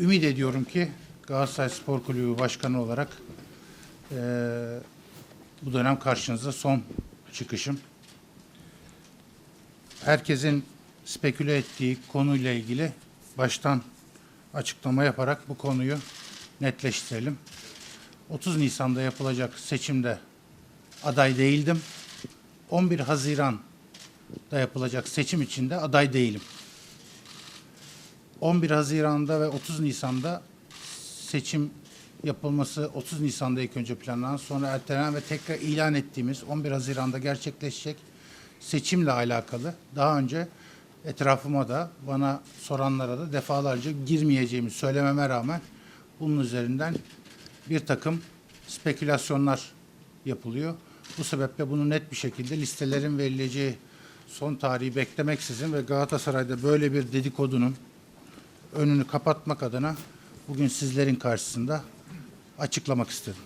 ümit ediyorum ki Galatasaray Spor Kulübü Başkanı olarak eee, bu dönem karşınızda son çıkışım. Herkesin speküle ettiği konuyla ilgili baştan açıklama yaparak bu konuyu netleştirelim. 30 Nisan'da yapılacak seçimde aday değildim. 11 Haziran'da yapılacak seçim için de aday değilim. 11 Haziran'da ve 30 Nisan'da seçim yapılması 30 Nisan'da ilk önce planlanan sonra ertelenen ve tekrar ilan ettiğimiz 11 Haziran'da gerçekleşecek seçimle alakalı daha önce etrafıma da bana soranlara da defalarca girmeyeceğimi söylememe rağmen bunun üzerinden bir takım spekülasyonlar yapılıyor. Bu sebeple bunu net bir şekilde listelerin verileceği son tarihi beklemeksizin ve Galatasaray'da böyle bir dedikodunun önünü kapatmak adına bugün sizlerin karşısında açıklamak istedim.